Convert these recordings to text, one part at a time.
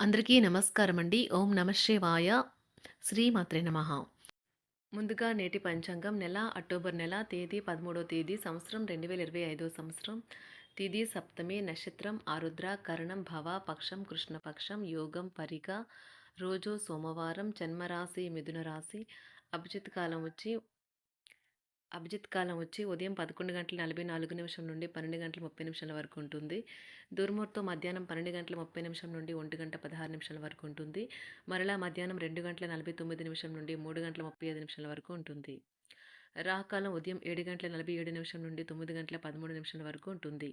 అందరికీ నమస్కారం అండి. ఓం నమ శివాయ. శ్రీమాత్రే నమ ముందుగా నేటి పంచాంగం నెల అక్టోబర్ నెల తేదీ 13వ తేదీ సంవత్సరం 2025 సంవత్సరం తిథి సప్తమి నక్షత్రం ఆరుద్ర కరణం భవ పక్షం కృష్ణపక్షం యోగం పరిగ రోజు సోమవారం జన్మరాశి మిథున రాశి అభిజిత్ కాలం వచ్చి అభిజిత్ కాలం వచ్చి ఉదయం 11 గంటల 44 నిమిషం నుండి 12 గంటల 30 నిమిషాల వరకు ఉంటుంది. దుర్ముహూర్తం మధ్యాహ్నం 12 గంటల 30 నిమిషం నుండి ఒంటి గంట 16 నిమిషాల వరకు ఉంటుంది. మరలా మధ్యాహ్నం రెండు గంటల 49 నిమిషం నుండి మూడు గంటల 35 నిమిషాల వరకు ఉంటుంది. రాహుకాలం ఉదయం ఏడు గంటల 47 నిమిషం నుండి తొమ్మిది గంటల 13 నిమిషాల వరకు ఉంటుంది.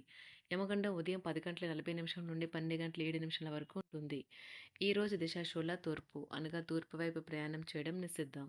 యమగండం ఉదయం పది గంటల 40 నిమిషం నుండి 12 గంటల ఏడు నిమిషాల వరకు ఉంటుంది. ఈరోజు దిశాశూల తూర్పు అనగా తూర్పు వైపు ప్రయాణం చేయడం నిషిద్ధం.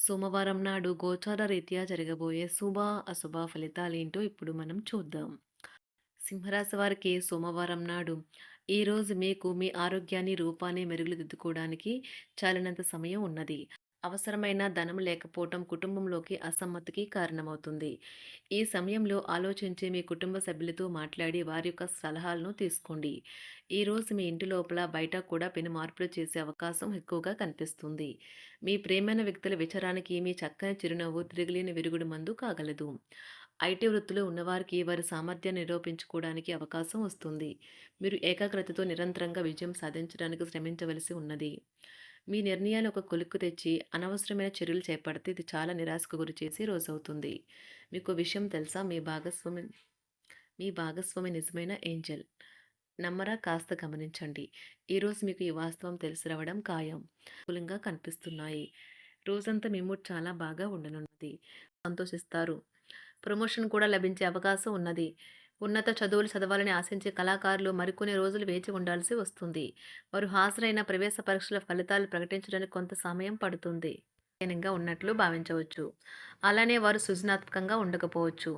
సోమవారం నాడు గోచార రీత్యా జరగబోయే శుభ, అశుభ ఫలితాలేంటో ఇప్పుడు మనం చూద్దాం. సింహరాశి వారికి సోమవారం నాడు ఈరోజు మీకు మీ ఆరోగ్యాన్ని, రూపాన్ని మెరుగులు దిద్దుకోవడానికి చాలినంత సమయం ఉన్నది. అవసరమైన ధనం లేకపోవటం కుటుంబంలోకి అసమ్మతికి కారణమవుతుంది. ఈ సమయంలో ఆలోచించి మీ కుటుంబ సభ్యులతో మాట్లాడి వారి యొక్క సలహాలను తీసుకోండి. ఈరోజు మీ ఇంటి లోపల, బయట కూడా పెను మార్పులు చేసే అవకాశం ఎక్కువగా కనిపిస్తుంది. మీ ప్రేమైన వ్యక్తుల విచారానికి మీ చక్కని చిరునవ్వు తిరగలేని విరుగుడు మందు కాగలదు. ఐటీ వృత్తిలో ఉన్నవారికి వారి సామర్థ్యాన్ని నిరూపించుకోవడానికి అవకాశం వస్తుంది. మీరు ఏకాగ్రతతో నిరంతరంగా విజయం సాధించడానికి శ్రమించవలసి ఉన్నది. మీ నిర్ణయాలు ఒక కొలుక్కు తెచ్చి అనవసరమైన చర్యలు చేపడితే ఇది చాలా నిరాశకు గురిచేసే రోజవుతుంది. మీకు విషయం తెలుసా? మీ భాగస్వామి మీ భాగస్వామి నిజమైన ఏంజెల్. నమ్మరా కాస్త గమనించండి. ఈరోజు మీకు ఈ వాస్తవం తెలిసి రావడం ఖాయం. కులంగా కనిపిస్తున్నాయి. రోజంతా మీ చాలా బాగా ఉండనున్నది. సంతోషిస్తారు. ప్రమోషన్ కూడా లభించే అవకాశం ఉన్నది. ఉన్నత చదువులు చదవాలని ఆశించే కళాకారులు మరికొన్ని రోజులు వేచి ఉండాల్సి వస్తుంది. వారు హాజరైన ప్రవేశ పరీక్షల ఫలితాలు ప్రకటించడానికి కొంత సమయం పడుతుంది. బలహీనంగా ఉన్నట్లు భావించవచ్చు. అలానే వారు సృజనాత్మకంగా ఉండకపోవచ్చు.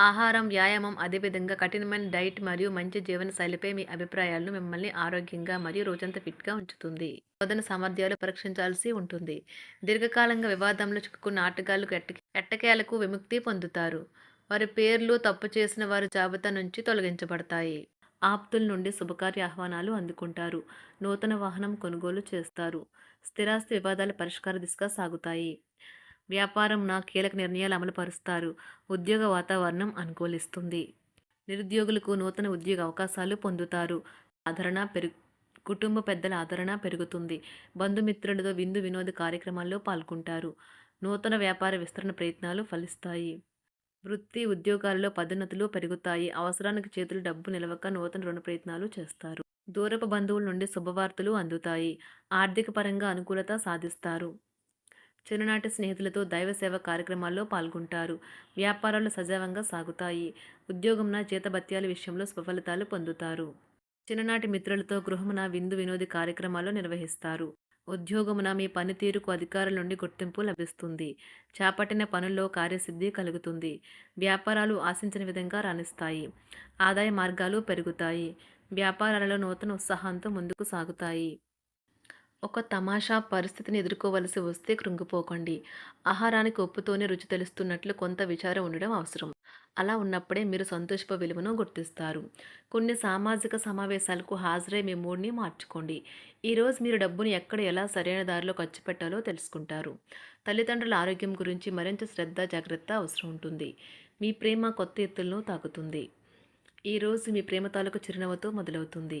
ఆహారం, వ్యాయామం అదేవిధంగా కఠినమైన డైట్ మరియు మంచి జీవనశైలిపై మీ అభిప్రాయాలను మిమ్మల్ని ఆరోగ్యంగా మరియు రోజంతా ఫిట్‌గా ఉంచుతుంది. శోధన సామర్థ్యాలు పరీక్షించాల్సి ఉంటుంది. దీర్ఘకాలంగా వివాదంలో చిక్కుకున్న ఆటగాళ్ళు ఎట్టకే ఎట్టకేలకు విముక్తి పొందుతారు. వారి పేర్లు తప్పు చేసిన వారి జాబితా నుంచి తొలగించబడతాయి. ఆప్తుల నుండి శుభకార్య ఆహ్వానాలు అందుకుంటారు. నూతన వాహనం కొనుగోలు చేస్తారు. స్థిరాస్తి వివాదాలు పరిష్కార దిశగా సాగుతాయి. వ్యాపారంన కీలక నిర్ణయాలు అమలు పరుస్తారు. ఉద్యోగ వాతావరణం అనుకూలిస్తుంది. నిరుద్యోగులకు నూతన ఉద్యోగ అవకాశాలు పొందుతారు. ఆదరణ పెరుగు కుటుంబ పెద్దల ఆదరణ పెరుగుతుంది. బంధుమిత్రులతో విందు వినోద కార్యక్రమాల్లో పాల్గొంటారు. నూతన వ్యాపార విస్తరణ ప్రయత్నాలు ఫలిస్తాయి. వృత్తి, ఉద్యోగాలలో పదోన్నతులు పెరుగుతాయి. అవసరానికి చేతులు డబ్బు నిలవక నూతన రుణ ప్రయత్నాలు చేస్తారు. దూరపు బంధువుల నుండి శుభవార్తలు అందుతాయి. ఆర్థిక పరంగా అనుకూలత సాధిస్తారు. చిన్ననాటి స్నేహితులతో దైవ సేవ కార్యక్రమాల్లో పాల్గొంటారు. వ్యాపారాలు సజావంగా సాగుతాయి. ఉద్యోగంన జీతభత్యాల విషయంలో స్వఫలితాలు పొందుతారు. చిన్ననాటి మిత్రులతో గృహమున విందు వినోది కార్యక్రమాలు నిర్వహిస్తారు. ఉద్యోగమున మీ పనితీరుకు అధికారుల నుండి గుర్తింపు లభిస్తుంది. చేపట్టిన పనుల్లో కార్యసిద్ధి కలుగుతుంది. వ్యాపారాలు ఆశించిన విధంగా రాణిస్తాయి. ఆదాయ మార్గాలు పెరుగుతాయి. వ్యాపారాలలో నూతన ఉత్సాహంతో ముందుకు సాగుతాయి. ఒక తమాషా పరిస్థితిని ఎదుర్కోవలసి వస్తే కృంగిపోకండి. ఆహారానికి ఉప్పుతోనే రుచి తెలుస్తున్నట్లు కొంత విచారం ఉండడం అవసరం. అలా ఉన్నప్పుడే మీరు సంతోషపు విలువను గుర్తిస్తారు. కొన్ని సామాజిక సమావేశాలకు హాజరై మీ మూడ్‌ని మార్చుకోండి. ఈరోజు మీరు డబ్బును ఎక్కడ, ఎలా సరైన దారిలో ఖర్చు పెట్టాలో తెలుసుకుంటారు. తల్లిదండ్రుల ఆరోగ్యం గురించి మరింత శ్రద్ధ, జాగ్రత్త అవసరం ఉంటుంది. మీ ప్రేమ కొత్త ఎత్తులను తాకుతుంది. ఈరోజు మీ ప్రేమ తాలూకు చిరునవ్వుతో మొదలవుతుంది.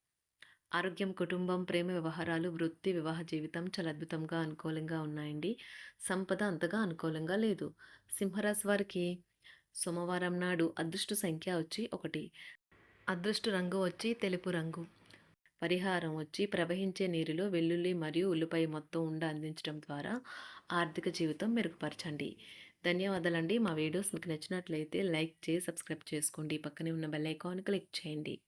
ఆరోగ్యం కుటుంబం ప్రేమ వ్యవహారాలు వృత్తి వివాహ జీవితం చాలా అద్భుతంగా అనుకూలంగా ఉన్నాయండి. సంపద అంతగా అనుకూలంగా లేదు. సింహరాశి వారికి సోమవారం నాడు అదృష్ట సంఖ్య వచ్చి ఒకటి. అదృష్ట రంగు వచ్చి తెలుపు రంగు. పరిహారం వచ్చి ప్రవహించే నీరులో వెల్లుల్లి మరియు ఉల్లిపాయ మొత్తం ఉండ అందించడం ద్వారా ఆర్థిక జీవితం మెరుగుపరచండి. ధన్యవాదాలండి. మా వీడియోస్ మీకు నచ్చినట్లయితే లైక్ చేసి సబ్స్క్రైబ్ చేసుకోండి. పక్కనే ఉన్న బెల్ ఐకాన్ క్లిక్ చేయండి.